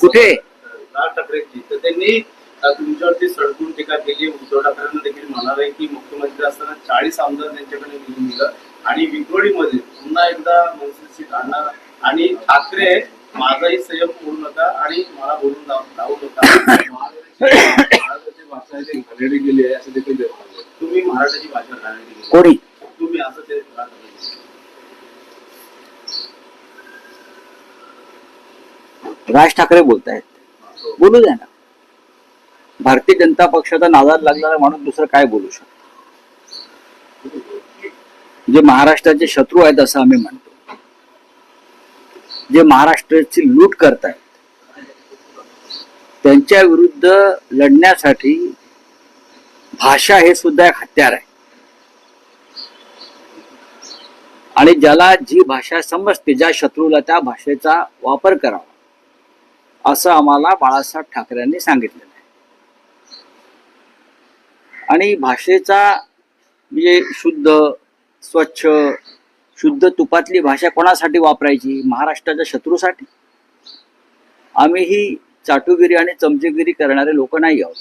कुठे? राज ठाकरेंची तर त्यांनी तुमच्यावरती सडकून टीका केली उद्धव ठाकरेंना देखील म्हणाले की मुख्यमंत्री असताना चाळीस आमदार त्यांच्याकडे निवडून दिलं आणि विक्रोळीमध्ये पुन्हा एकदा मनसे सीट आणणार आणि ठाकरे माझाही संयम बोलू नका आणि मला बोलून लावू नका महाराष्ट्राची भाषा गेली आहे असं देखील. तुम्ही मराठाची भाषा केली. कोणी तुम्ही असं ते राज ठाकरे राज ठाकरे बोलतायत. बोलू द्या ना. भारतीय जनता पक्षाचा नादात लागलेला माणूस दुसरं काय बोलू शकतो? जे महाराष्ट्राचे शत्रू आहेत असं आम्ही म्हणतो. जे महाराष्ट्राची लूट करतायत. त्यांच्या विरुद्ध लढण्यासाठी भाषा हे सुद्धा एक हत्यार आहे. आणि ज्याला जी भाषा समजते ज्या शत्रूला त्या भाषेचा वापर करावा. असं आम्हाला बाळासाहेब ठाकरेंनी सांगितलेलं आहे. आणि भाषेचा म्हणजे शुद्ध स्वच्छ शुद्ध तुपातली भाषा कोणासाठी वापरायची? महाराष्ट्राच्या शत्रूसाठी. आम्ही ही चाटुगिरी आणि चमचेगिरी करणारे लोक नाही आहोत.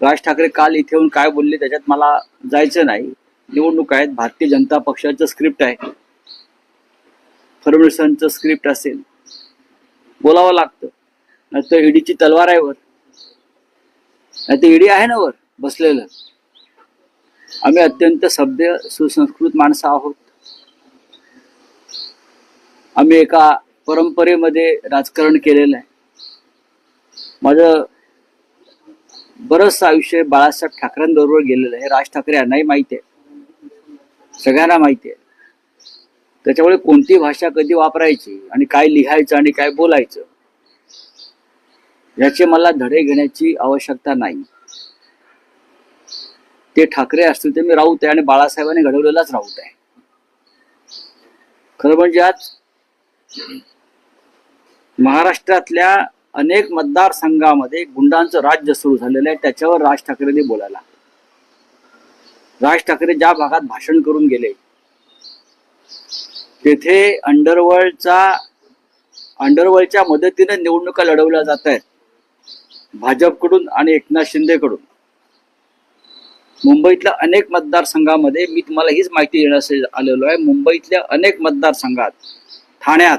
राज ठाकरे काल इथे येऊन काय बोलले त्याच्यात मला जायचं नाही. निवडणूक आहेत भारतीय जनता पक्षाचं स्क्रिप्ट आहे. फडणवीसांचं स्क्रिप्ट असेल. बोलावं लागतं. नाही तर ईडीची तलवार आहे वर. नाही तर ईडी आहे ना वर बसलेलं. आम्ही अत्यंत सभ्य सुसंस्कृत माणसं आहोत. आम्ही एका परंपरेमध्ये राजकारण केलेलं आहे. माझं बरंच आयुष्य बाळासाहेब ठाकरेंबरोबर गेलेलं आहे. राज ठाकरे यांनाही माहिती आहे. सगळ्यांना माहिती आहे. त्याच्यामुळे कोणती भाषा कधी वापरायची आणि काय लिहायचं आणि काय बोलायचं याचे मला धडे घेण्याची आवश्यकता नाही. ते ठाकरे असतील ते मी राऊत आहे आणि बाळासाहेबांनी घडवलेलाच राऊत आहे खरं म्हणजे आज महाराष्ट्रातल्या अनेक मतदारसंघामध्ये गुंडांचं राज्य सुरू झालेलं आहे त्याच्यावर राज ठाकरेंनी बोलायला. राज ठाकरे ज्या भागात भाषण करून गेले तेथे अंडरवर्ल्डचा अंडरवर्ल्डच्या मदतीने निवडणुका लढवल्या जात आहेत. भाजपकडून आणि एकनाथ शिंदेकडून. मुंबईतल्या अनेक मतदारसंघामध्ये मी तुम्हाला हीच माहिती देण्यास आलेलो आहे मुंबईतल्या अनेक मतदारसंघात ठाण्यात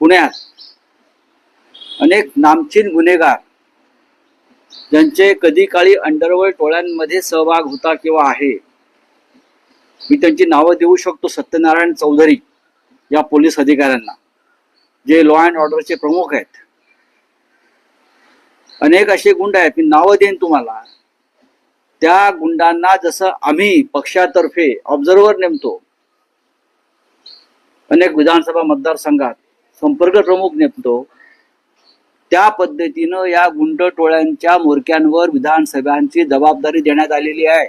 पुण्यात अनेक नामचीन गुन्हेगार ज्यांचे कधी काळी अंडरवर्ल्ड टोळ्यांमध्ये सहभाग होता किंवा आहे मी त्यांची नावं देऊ शकतो सत्यनारायण चौधरी या पोलीस अधिकाऱ्यांना जे लॉ अँड ऑर्डरचे प्रमुख आहेत. अनेक असे गुंड आहेत मी नावं देईन तुम्हाला. त्या गुंडांना जसं आम्ही पक्षातर्फे ऑब्झर्वर नेमतो अनेक विधानसभा मतदारसंघात संपर्क प्रमुख नेमतो त्या पद्धतीनं या गुंड टोळ्यांच्या मोरक्यांवर विधानसभांची जबाबदारी देण्यात आलेली आहे.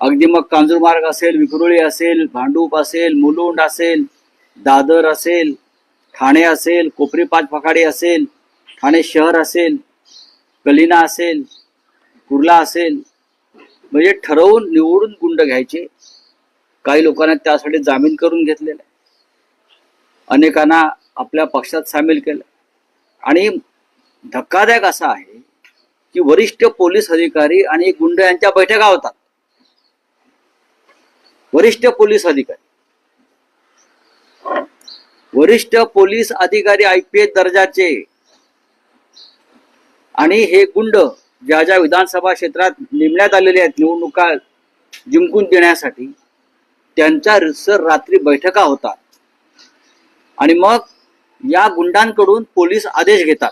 अगदी मग कांजूरमार्ग असेल विक्रोळी असेल भांडूप असेल मुलुंड असेल दादर असेल ठाणे असेल कोपरी पाच पखाडी असेल ठाणे शहर असेल कलिना असेल कुर्ला असेल म्हणजे ठरवून निवडून गुंड घ्यायचे. काही लोकांना त्यासाठी जामीन करून घेतलेला आहे. अनेकांना आपल्या पक्षात सामील केलं. आणि धक्कादायक असा आहे की वरिष्ठ पोलीस अधिकारी आणि गुंड यांच्या बैठका होतात. वरिष्ठ पोलीस अधिकारी. वरिष्ठ पोलीस अधिकारी आय पी एस दर्जाचे. आणि हे गुंड ज्या ज्या विधानसभा क्षेत्रात नेमण्यात आलेले आहेत निवडणुका जिंकून देण्यासाठी त्यांच्या सर रात्री बैठका होतात. आणि मग या गुंडांकडून पोलीस आदेश घेतात.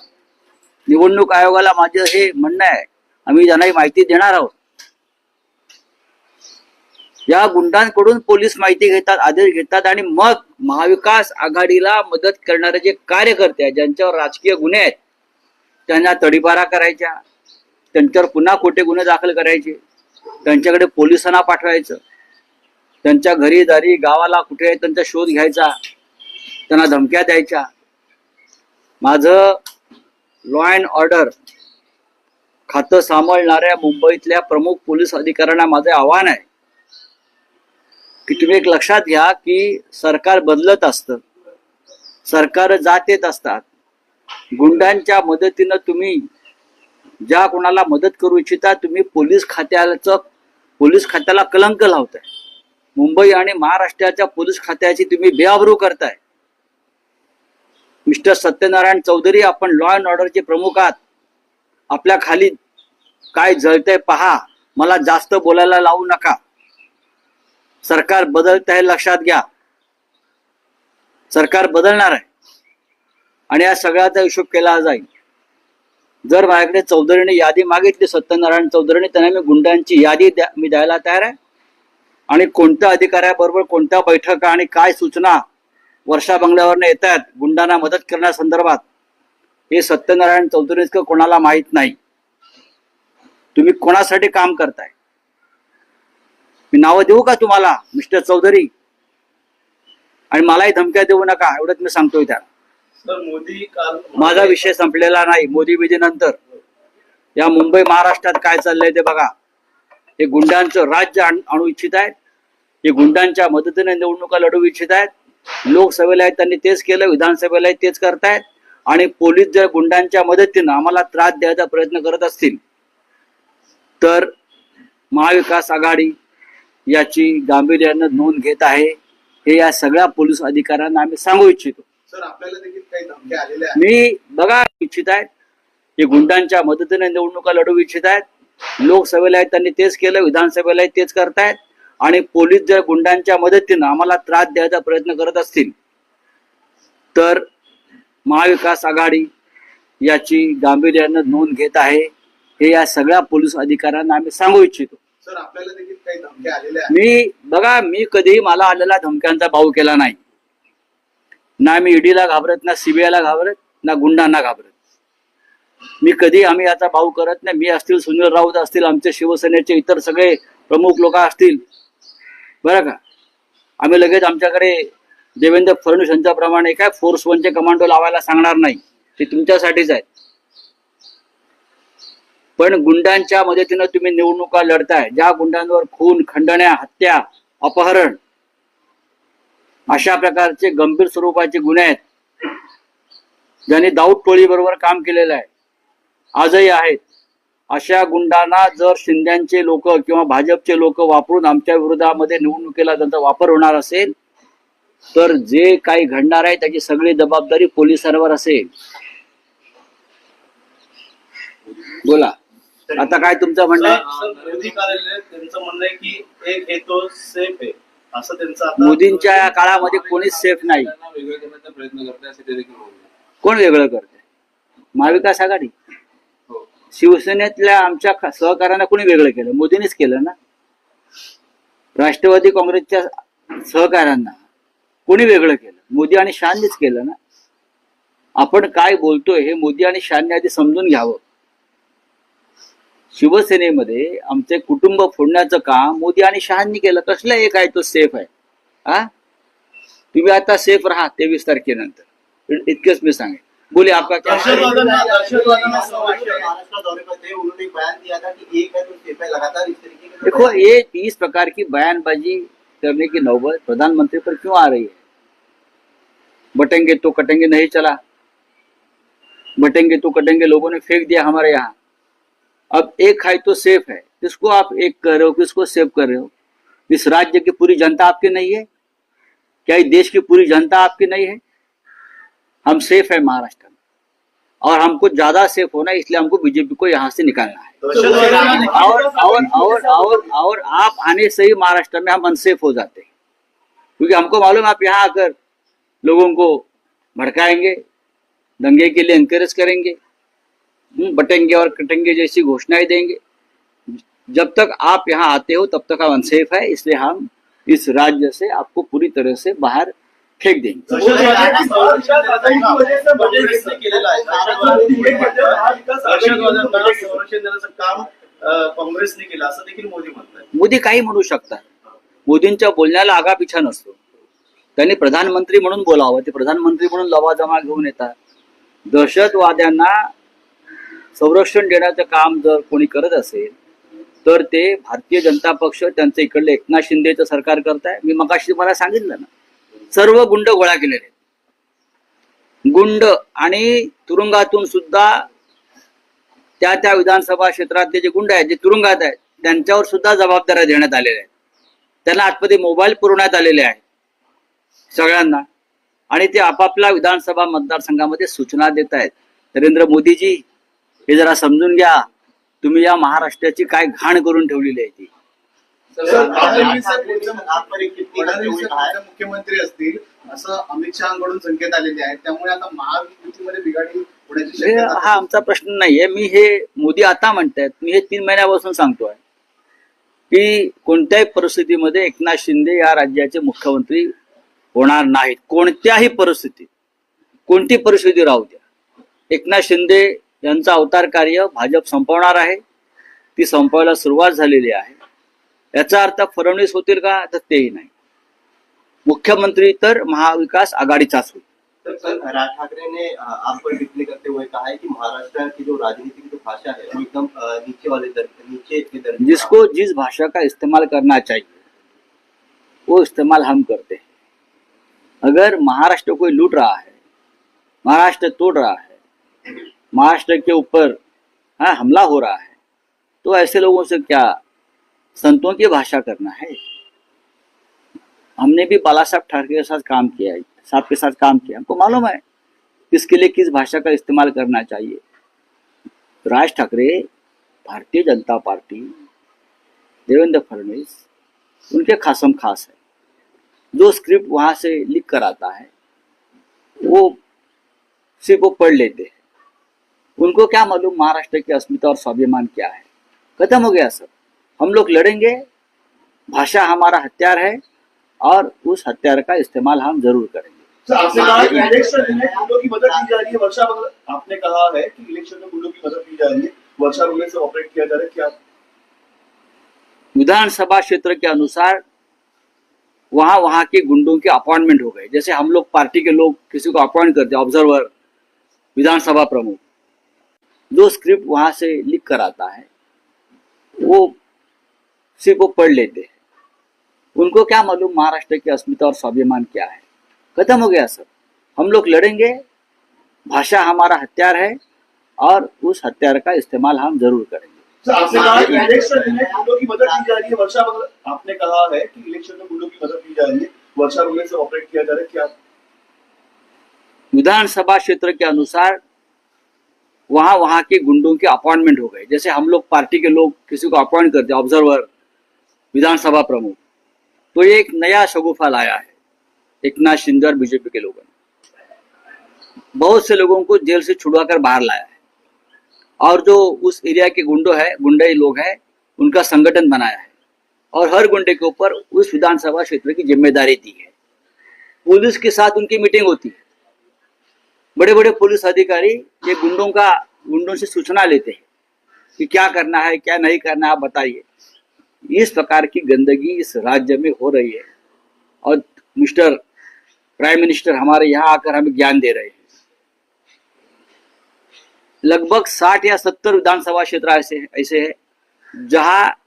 निवडणूक आयोगाला माझं हे म्हणणं आहे आम्ही त्यांनाही माहिती देणार आहोत या गुंडांकडून पोलीस माहिती घेतात आदेश घेतात आणि मग महाविकास आघाडीला मदत करणारे जे कार्यकर्ते आहेत ज्यांच्यावर राजकीय गुन्हे आहेत त्यांना तडीपारा करायच्या त्यांच्यावर पुन्हा खोटे गुन्हे दाखल करायचे त्यांच्याकडे पोलिसांना पाठवायचं त्यांच्या घरी दारी गावाला कुठे आहे त्यांचा शोध घ्यायचा त्यांना धमक्या द्यायच्या. माझं लॉ अँड ऑर्डर खातं सांभाळणाऱ्या मुंबईतल्या प्रमुख पोलीस अधिकाऱ्यांना माझं आव्हान आहे. की तुम्ही एक लक्षात घ्या की सरकार बदलत असतं. सरकार जात येत असतात. गुंडांच्या मदतीनं तुम्ही ज्या कोणाला मदत करू इच्छिता तुम्ही पोलीस खात्याचं पोलीस खात्याला कलंक लावताय. मुंबई आणि महाराष्ट्राच्या पोलीस खात्याची तुम्ही बेआबरू करताय. मिस्टर सत्यनारायण चौधरी आपण लॉ अँड ऑर्डरचे प्रमुख आहात. आपल्या खाली काय जळतंय पहा. मला जास्त बोलायला लावू नका. सरकार बदलत आहे लक्षात घ्या. सरकार बदलणार आहे. आणि या सगळ्याचा हिशोब केला जाईल. जर माझ्याकडे चौधरीने यादी मागितली सत्यनारायण चौधरीने त्यांना मी गुंडांची यादी द्या मी द्यायला तयार आहे. आणि कोणत्या अधिकाऱ्याबरोबर कोणत्या बैठका आणि काय सूचना वर्षा बंगल्यावरनं येत आहेत गुंडांना मदत करण्यासंदर्भात हे सत्यनारायण चौधरीचं कोणाला माहीत नाही. तुम्ही कोणासाठी काम करताय? मी नावं देऊ का तुम्हाला मिस्टर चौधरी? आणि मलाही धमक्या देऊ नका एवढंच मी सांगतोय त्या माझा विषय संपलेला नाही मोदी विधीनंतर या मुंबई महाराष्ट्रात काय चाललंय ते बघा. हे गुंडांचं राज्य आण- आणू इच्छित आहेत. हे गुंडांच्या मदतीने निवडणुका लढवू इच्छित आहेत. लोकसभेला आहेत त्यांनी तेच केलं विधानसभेला तेच करतायत. आणि पोलीस जर गुंडांच्या मदतीनं आम्हाला त्रास द्यायचा प्रयत्न करत असतील तर महाविकास आघाडी याची गांभीर्यानं नोंद घेत आहे. हे या सगळ्या पोलीस अधिकाऱ्यांना आम्ही सांगू इच्छितो. सर आपल्याला देखील काही धमक्या आलेल्या आहेत. मी बघा इच्छित आहेत. हे गुंडांच्या मदतीने निवडणुका लढवू इच्छित आहेत. लोकसभेला आहेत त्यांनी तेच केलं विधानसभेला तेच करतायत. आणि पोलीस जर गुंडांच्या मदतीनं आम्हाला त्रास द्यायचा प्रयत्न करत असतील तर महाविकास आघाडी याची गांभीर्यानं नोंद घेत आहे. हे या सगळ्या पोलीस अधिकाऱ्यांना आम्ही सांगू इच्छितो. सर आपल्याला देखील काही धमक्या आलेल्या आहेत. मी बघा मी कधीही मला आलेला धमक्यांचा भाऊ केला नाही. ना मी ईडीला घाबरत ना सीबीआयला घाबरत ना गुंडांना घाबरत. मी कधी आम्ही याचा भाऊ करत नाही. मी असतील सुनील राऊत असतील आमचे शिवसेनेचे इतर सगळे प्रमुख लोक असतील. बरं का? आम्ही लगेच आमच्याकडे देवेंद्र फडणवीस यांच्याप्रमाणे काय फोर्स वनचे कमांडो लावायला सांगणार नाही. ते तुमच्यासाठीच आहेत पण गुंडांच्या मदतीनं तुम्ही निवडणुका लढताय. ज्या गुंडांवर खून खंडण्या हत्या अपहरण अशा प्रकारचे गंभीर स्वरूपाचे गुन्हे आहेत. ज्यांनी दाऊद टोळी बरोबर काम केलेलं आहे. आजही आहेत. अशा गुंडांना जर शिंद्यांचे लोक किंवा भाजपचे लोक वापरून आमच्या विरोधामध्ये निवडणुकीला त्यांचा वापर होणार असेल तर जे काही घडणार आहे त्याची सगळी जबाबदारी पोलिसांवर असेल. बोला. आता काय तुमचं म्हणणं आहे? त्यांचं म्हणणं आहे की एक हे तो सेफ आहे. असं त्यांचं मोदींच्या काळामध्ये कोणीच सेफ नाही. वेगळं करण्याचा प्रयत्न करते असे ते देखील बोलले. कोण वेगळं करते महाविकास आघाडी? हो. शिवसेनेतल्या आमच्या सहकाऱ्यांना कोणी वेगळं केलं? मोदींनीच केलं ना? राष्ट्रवादी काँग्रेसच्या सहकाऱ्यांना कोणी वेगळं केलं? मोदी आणि शहानीच केलं ना? आपण काय बोलतोय हे मोदी आणि शहानी आधी समजून घ्यावं. शिवसेनेमध्ये आमचे कुटुंब फोडण्याचं काम मोदी आणि शहांनी केलं. कसलं एक आहे तो सेफ आहे. हा तुम्ही आता सेफ राहा तेवीस तारखेनंतर. इतकेच मी सांगेन. बोले आपका क्या दहशतवादांना दहशतवादांना संरक्षण महाराष्ट्र दौरे पर थे उन्होंने एक बयान दिया था कि एक तो सेफ लगातार इस तरीके के देखो ये इस प्रकार की बयानबाजी करने की नौबत प्रधानमंत्री पर क्यों आ रही है? बटेंगे तो कटेंगे नहीं चला। बटेंगे तो कटेंगे लोगों ने फेंक दिया हमारे यहाँ। अब एक है तो सेफ़ है। किसको आप एक कर रहे हो किसको सेव कर रहे हो? इस राज्य की पूरी जनता आपकी नहीं है? क्या इस देश की पूरी जनता आपकी नहीं है? हम सेफ़ है महाराष्ट्र में। और हमको ज़्यादा सेफ़ होना है इसलिए हमको बीजेपी को यहाँ से निकालना है। और और और और और आप आने से ही महाराष्ट्र में हम अनसेफ हो जाते हैं। क्योंकि हमको मालूम है आप यहाँ आकर लोगों को भड़काएँगे दंगे के लिए इंकरेज करेंगे। बटेंगे और कटेंगे जैसी घोषणाएं देंगे। जब तक आप यहाँ आते हो तब तक हम अनसेफ है इसलिए हम इस राज्य से आपको पूरी तरह से बाहर फेंक देंगे। मोदी काही म्हणू शकतात. मोदींच्या बोलण्याला आगापिछा नसतो. त्यांनी प्रधानमंत्री म्हणून बोलावं. ते प्रधानमंत्री म्हणून लवाजमा घेऊन येतात. दहशतवाद्यांना संरक्षण देण्याचं काम जर कोणी करत असेल तर ते भारतीय जनता पक्ष त्यांचं इकडलं एकनाथ शिंदेचं सरकार करताय. मी मगाशी तुम्हाला सांगितलं ना सर्व गुंड गोळा केलेले गुंड आणि तुरुंगातून सुद्धा त्या त्या विधानसभा क्षेत्रातले जे गुंड आहेत जे तुरुंगात आहेत त्यांच्यावर सुद्धा जबाबदाऱ्या देण्यात आलेल्या आहेत. त्यांना आतमध्ये मोबाईल पुरवण्यात आलेले आहेत सगळ्यांना. आणि ते आपापल्या विधानसभा मतदारसंघामध्ये सूचना देत आहेत. नरेंद्र मोदीजी हे जरा समजून घ्या. तुम्ही या महाराष्ट्राची काय घाण करून ठेवलेली आहे ती. मुख्यमंत्री असतील असं अमित शहाकडून संकेत आलेले आहेत. त्यामुळे आता महायुतीमध्ये बिघाडी हे हा आमचा प्रश्न नाहीये. मी हे मोदी आता म्हणतायत. मी हे तीन महिन्यापासून सांगतोय की कोणत्याही परिस्थितीमध्ये एकनाथ शिंदे या राज्याचे मुख्यमंत्री होणार नाहीत. कोणत्याही परिस्थितीत. कोणती परिस्थिती राहू द्या. एकनाथ शिंदे यांचं अवतार कार्य भाजप संपवणार आहे. ती संपवायला सुरुवात झालेली आहे. याचा अर्थ फडणवीस होतील का? तर तेही नाही. मुख्यमंत्री तर महाविकास आघाडीचाच होईल. राज ठाकरे ने अ, आप पर टिप्पणी करते हुए कहा है कि महाराष्ट्र की जो राजनीति की जो भाषा है वो एकदम नीचे वाले दर नीचे के दर्जे की जिसको जिस भाषा का इस्तेमाल करना चाहिए वो इस्तेमाल हम करते हैं। अगर महाराष्ट्र कोई लूट रहा है महाराष्ट्र तोड़ रहा है महाराष्ट्र के ऊपर हाँ हमला हो रहा है तो ऐसे लोगों से क्या संतों की भाषा करना है? हमने भी बाला साहब ठाकरे के साथ काम किया है, साहब के साथ काम किया हमको मालूम है किसके लिए किस भाषा का इस्तेमाल करना चाहिए। राज ठाकरे, भारतीय जनता पार्टी, देवेंद्र फडणवीस, उनके खासम खास है। जो स्क्रिप्ट वहाँ से लिख कर आता है, वो सिर्फ़ वो पढ़ लेते हैं। उनको क्या मालूम महाराष्ट्र की अस्मिता और स्वाभिमान क्या है? खत्म हो गया सब। हम लोग लड़ेंगे भाषा हमारा हथियार है और उस हथियार का इस्तेमाल हम ज़रूर करेंगे। आपने कहा इलेक्शन में की मदद की जा रही है वर्षा आपने कहा है कि इलेक्शन में गुंडों की मदद की जा रही है वर्षा बगल से ऑपरेट किया जा रहा है क्या? विधानसभा क्षेत्र के अनुसार वहाँ वहाँ के गुंडों के अपॉइंटमेंट हो गए जैसे हम लोग पार्टी के लोग किसी को अपॉइंट करते ऑब्जर्वर विधानसभा प्रमुख। जो स्क्रिप्ट वहाँ से लिख कर आता है वो सिर्फ़ वो पढ़ लेते हैं। उनको क्या मालूम महाराष्ट्र की अस्मिता और स्वाभिमान क्या है? खत्म हो गया सब। हम लोग लड़ेंगे भाषा हमारा हथियार है और उस हथियार का इस्तेमाल हम ज़रूर करेंगे। सर, आपने कहा कि इलेक्शन में गुंडों की मदद की जा रही है वर्षा आपने कहा है कि इलेक्शन में गुंडों की मदद की जा रही है वर्षा बगल से ऑपरेट किया जा रहा है क्या? विधानसभा क्षेत्र के अनुसार वहाँ वहाँ के गुंडों के अपॉइंटमेंट हो गए। जैसे हम लोग पार्टी के लोग किसी को अपॉइंट करते ऑब्जर्वर विधानसभा प्रमुख तो ये एक नया शगुफा लाया है। एकनाथ शिंदे और बीजेपी के लोगों ने। बहुत से लोगों को जेल से छुड़वाकर बाहर लाया है। और जो उस एरिया के गुंडो है, गुंडे लोग हैं, उनका संगठन बनाया है। और हर गुंडे के ऊपर उस विधानसभा क्षेत्र की ज़िम्मेदारी दी है। पुलिस के साथ उनकी मीटिंग होती है। बड़े बड़े पुलिस अधिकारी ये गुंडों का, गुंडों से सूचना लेते हैं कि क्या करना है, क्या नहीं करना है बताइए। इस प्रकार की गंदगी इस राज्य में हो रही है। और मिस्टर, प्राइम मिनिस्टर हमारे यहाँ आकर हमें ज्ञान दे रहे हैं। लगभग साठ या सत्तर विधानसभा क्षेत्र ऐसे ऐसे हैं, जहाँ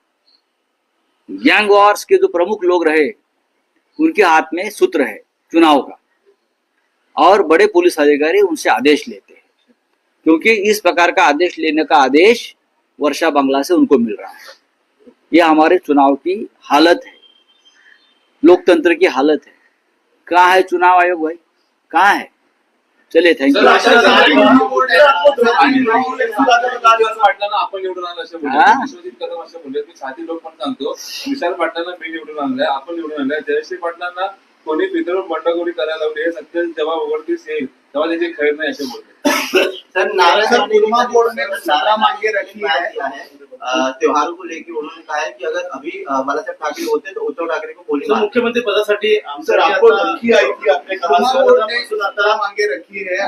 गैंग वॉर्स के जो प्रमुख लोग रहे, उनके हाथ में सूत्र है, चुनाव का। और बड़े पुलिस अधिकारी उनसे आदेश लेते हैं। क्योंकि इस प्रकार का आदेश लेने का आदेश वर्षा बंगला से उनको मिल रहा है। ये हमारे चुनाव की हालत है। लोकतंत्र की हालत है। कहाँ है चुनाव आयोग भाई? कहाँ है? चलिए थैंक यू आपण निवडून आणलंय आपण निवडून आणलंय जयश्री पाटलांना कोणी पितळून बंडखोरी करायला लावली हे सत्य जेव्हा उघडकीस येईल. तेव्हा त्याची खैर नाही असे बोलले. सर नारायण सर, राणे ने कुर्मा भी बोर्ड ने सलाह मांगे रखी है। है अ, त्योहारों को लेकर उन्होंने कहा है कि अगर अभी बाला साहब ठाकरे होते तो उद्धव ठाकरे को मार मुख्यमंत्री पदासाठी सर आपको धमकी आई थी आपने कहा। कुर्मा सर बोर्ड ने सलाह मांगे रखी है।